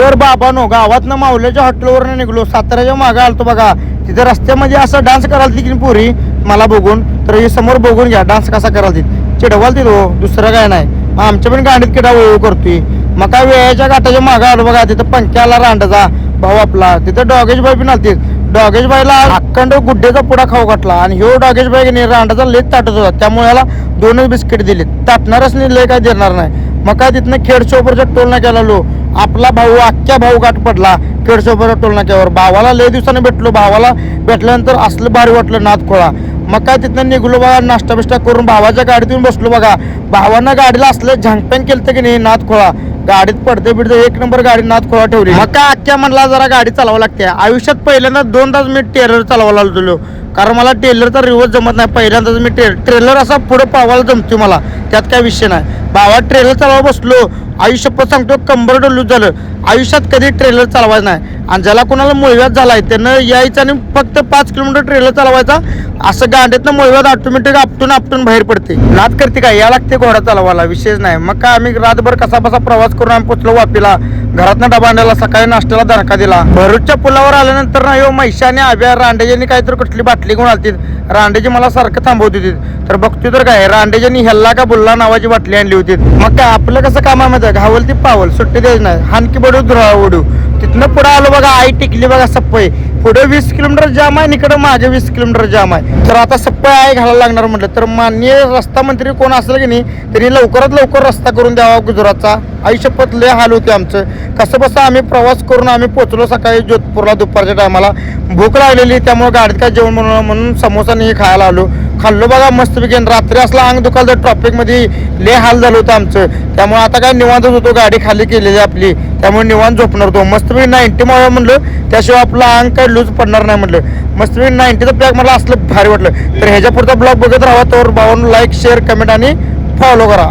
तर बाबानो गावातनं माऊल्याच्या हॉटेलवरनं निघलो. साताऱ्याच्या मागं आलतो बघा. तिथे रस्त्यामध्ये असं डान्स कराल ती की पोरी? मला बघून. तर हे समोर बघून घ्या डान्स कसा कराल ती. चिडवाल ती हो दुसरं काय नाही. मग आमच्या पण गाडीत किडा वळू करतोय. मग काय वेळेच्या गाठाच्या मागं आलो बघा. तिथं पंख्याला रांडाचा. भाऊ आपला. तिथं डॉगेश बाई पण आलती डॉगेश बाईला अखंड गुड्डेचा पुडा खाऊ घातला. आणि ह्यो डॉगेश बाई रांडाचा लेट ताटत होता. त्यामुळे याला दोनच बिस्किट दिले ताटणारच नाही लय काय देणार नाही. मग काय तिथनं खेडसोबरच्या टोल नाक्याला आलो आपला भाऊ अख्ख्या भाऊ गाठ पडला खेडसोबरच्या टोलनाक्यावर भावाला लय दिवसाने भेटलो. भावाला भेटल्यानंतर असलं भारी वाटलं नाद खोळा. मग काय तिथनं निघलो बघा नाश्ता बिष्टा करून भावाच्या गाडीतून बसलो बघा. भावानं गाडीला असलं झांगपॅन केलं की नाही नाद खोळा. गाडीत पडते बिडते एक नंबर गाडी नाद खोळा ठेवली. मग काय अख्ख्या म्हणला जरा गाडी चालवावं लागते. आयुष्यात पहिल्यांदा दोन तास मी टेरर चालवायला लागलो. कारण मला टेलरचा रिवर्स जमत नाही. पहिल्यांदाच मी टे ट्रेलर असा पुढं पावायला जमतो मला. त्यात काय विषय नाही. भावा ट्रेलर चालवा बसलो. आयुष्यपत सांगतो कंबर डोलूच झालं. आयुष्यात कधी ट्रेलर चालवायचं नाही. आणि ज्याला कोणाला मोळीव झाला आहे त्यानं यायचं आणि फक्त पाच किलोमीटर ट्रेलर चालवायचा. असं गांडीतनं मुळव्यात ऑटोमॅटिक आपटून आपटून बाहेर पडते. नाद करते काय? या लागते घोडा चालवायला. विशेष नाही. मग काय आम्ही रातभर कसा बसा प्रवास करून आम्ही पोचलो वापीला. घरातनं डबा आणला सकाळी नाश्त्याला धडका दिला. भरूचच्या पुलावर आल्यानंतर ना ह्यो मैशाने आब्या रांडेजानी काहीतरी कुठली बाटली घेऊन आलती रांडेजी मला सारखं थांबवत होती तर बघतो तर काय रांडेजानी हल्ला का बुल्ला नावाची बाटली आणली होती. मग काय आपलं कसं काम आहे माहिती घावल ती पावल सुट्टी द्यायची नाही. हानकी बडू धुरा उडू तिथनं पुढे आलो बघा आई टिकली बघा सप्पई पुढे वीस किलोमीटर जाम आहे इकडे माझे वीस किलोमीटर जाम आहे. तर आता सप्पा आहे घालायला लागणार म्हटलं तर माननीय रस्ता मंत्री कोण असेल की नाही त्यांनी लवकरात लवकर रस्ता करून द्यावा गुजरातचा. आयुष्यपत लय हाल होते आमचं. कसं बसं आम्ही प्रवास करून आम्ही पोचलो सकाळी जोधपूरला दुपारच्या टायमाला भूक लागलेली त्यामुळे गाडीत काय जेवण म्हणून म्हणून समोसा नाही खायला आलो. खाल्लो बघा मस्तपैकी आणि रात्री असला अंग दुखाल ट्रॉफिकमध्ये लय हाल झालं होतं आमचं. त्यामुळे आता काय निवांतच होतो गाडी खाली केलेली आपली. त्यामुळे निवांत झोपणार होतो मस्त मस्तपैकी नाईन्टी मावा म्हणलं त्याशिवाय आपलं अंग काय लूज पडणार नाही म्हटलं मस्तपैकी नाईन्टीचं पॅक मला असलं भारी वाटलं. तर ह्याच्या पुढचा ब्लॉग बघत राहा. तर भावानं लाईक शेअर कमेंट आणि फॉलो करा.